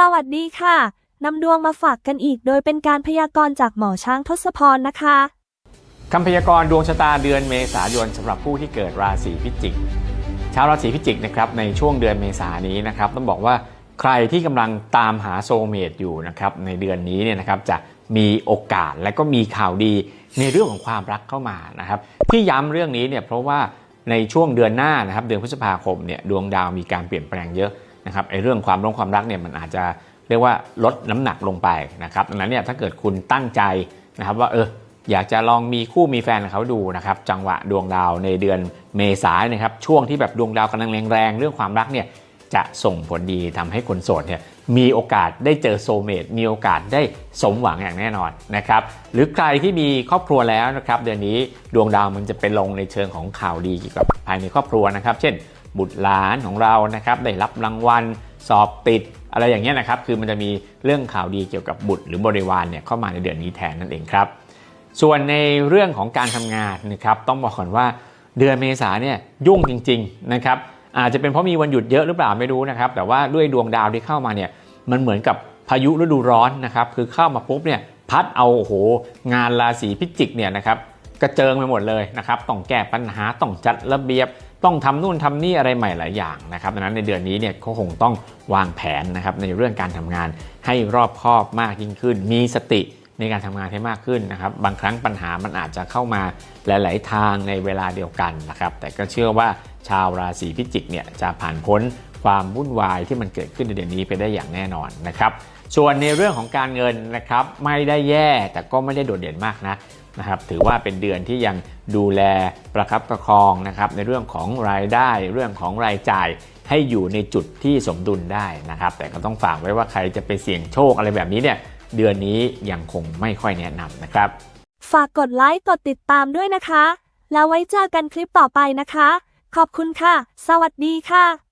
สวัสดีค่ะนำดวงมาฝากกันอีก โดยเป็นการพยากรณ์จากหมอช้างทศพรนะคะคำพยากรณ์ดวงชะตาเดือนเมษายนสำหรับผู้ที่เกิดราศีพิจิก ชาวราศีพิจิกนะครับในช่วงเดือนเมษายนนี้นะครับต้องบอกว่าใครที่กำลังตามหาโซเมตอยู่นะครับในเดือนนี้เนี่ยนะครับจะมีโอกาสและก็มีข่าวดีในเรื่องของความรักเข้ามานะครับที่ย้ำเรื่องนี้เนี่ยเพราะว่าในช่วงเดือนหน้านะครับเดือนพฤษภาคมเนี่ยดวงดาวมีการเปลี่ยนแปลงเยอะ นะครับไอ้เรื่องความรักความรักเนี่ยมันอาจจะเรียกว่าลดน้ำหนักลงไปนะครับดังนั้นเนี่ยถ้าเกิดคุณตั้งใจนะครับว่าเอออยากจะลองมีคู่มีแฟนเขาดูนะครับจังหวะดวงดาวในเดือนเมษายนนะครับช่วงที่แบบดวงดาวกำลังแรงๆเรื่องความรักเนี่ยจะส่งผลดีทำให้คนโสดเนี่ยมีโอกาสได้เจอโซเมตมีโอกาสได้สมหวังอย่างแน่นอนนะครับหรือใครที่มีครอบครัวแล้วนะครับเดือนนี้ดวงดาวมันจะไปลงในเชิงของข่าวดีเกี่ยวกับภายในครอบครัวนะครับ เช่น บุตรหลานของเรานะครับได้รับรางวัลสอบติดอะไรอย่างเงี้ยนะครับคือมันจะมีเรื่องข่าวดีเกี่ยวกับบุตรหรือบริวารเนี่ยเข้ามาในเดือนนี้แทนนั่นเองครับ ส่วนในเรื่องของการทำงานนะครับต้องบอกก่อนว่าเดือนเมษาเนี่ยยุ่งจริงๆนะครับอาจจะเป็นเพราะมีวันหยุดเยอะหรือเปล่าไม่รู้นะครับแต่ว่าด้วยดวงดาวที่เข้ามาเนี่ยมันเหมือนกับพายุฤดูร้อนนะครับคือเข้ามาปุ๊บเนี่ยพัดเอาโอ้โหงานราศีพิจิกเนี่ยนะครับกระเจิงไปหมดเลยนะครับต้องแก้ปัญหาต้องจัดระเบียบ ต้องทำนู่นทำนี่อะไรใหม่หลายอย่างนะครับดังนั้นในเดือนนี้เนี่ยเขาคงต้องวางแผนนะครับในเรื่องการทำงานให้รอบคอบมากยิ่งขึ้น มีสติในการทำงานให้มากขึ้นนะครับ บางครั้งปัญหามันอาจจะเข้ามาหลาย ๆ ทางในเวลาเดียวกันนะครับ แต่ก็เชื่อว่าชาวราศีพิจิกเนี่ยจะผ่านพ้น ความวุ่นวายที่มันเกิดขึ้นในเดือนนี้ไปได้อย่างแน่นอนนะครับ ส่วนในเรื่องของการเงินนะครับไม่ได้แย่แต่ก็ไม่ได้โดดเด่นมากนะนะครับถือว่าเป็นเดือนที่ยังดูแลประคับประคองนะครับในเรื่องของรายได้เรื่องของรายจ่ายให้อยู่ในจุดที่สมดุลได้นะครับ แต่ก็ต้องฝากไว้ว่าใครจะไปเสี่ยงโชคอะไรแบบนี้เนี่ยเดือนนี้ยังคงไม่ค่อยแนะนำนะครับ ฝากกดไลค์กดติดตามด้วยนะคะ แล้วไว้เจอกันคลิปต่อไปนะคะ ขอบคุณค่ะ สวัสดีค่ะ